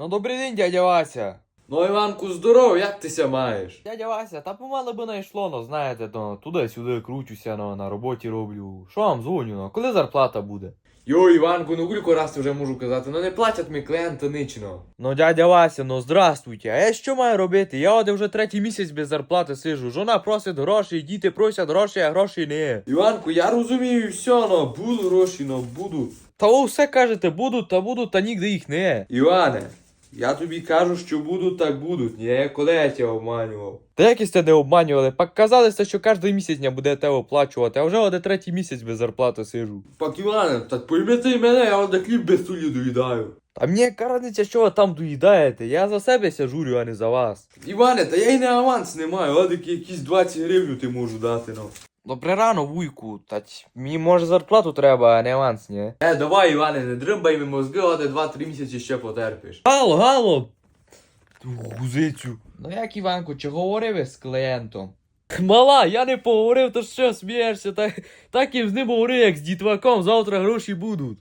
Ну добрий день, дядя Вася. Ну, Іванку, здоров, як ти ся маєш? Дядя Вася, та помало би найшло, ну знаєте, то туди-сюди кручуся, ну, на роботі роблю. Що вам дзвоню, ну, коли зарплата буде? Йо, Іванку, ну кілька раз вже можу казати, ну не платять ми клієнти нічно. Ну, дядя Вася, ну здравствуйте, а я що маю робити? Я от вже третій місяць без зарплати сижу. Жона просить гроші, діти просять гроші, а грошей не. Іванку, я розумію все, ну, будуть гроші, ну, будуть. Та ви все кажете, будуть та будуть, та нігде їх не. Іване, я тобі кажу, що будуть, так будуть. Ні, коли я тебе обманював. Та якісь те не обманювали, пак казалися, що кожен місяць не тебе оплачувати, а вже один третій місяць без зарплати сижу. Пак Іване, так пойми ти мене, я от хліб без солі доїдаю. Та мені яка разниця, що ви там доїдаєте? Я за себе ся журю, а не за вас. Іване, та я й не аванс не маю, які- якісь 20 гривень ти можу дати, ну. Добре рано, вуйку, та мені може зарплату треба, а не аванс, ні? Е, давай, Іване, не дримбай ми мозги, от 2-3 місяці ще потерпиш. Гало, гало! Гузицю. Ну як Іванку, чи говорив з клієнтом? Мала, я не поговорив, то що смієшся, так, так і з ним говорив, як з дітваком, завтра гроші будуть.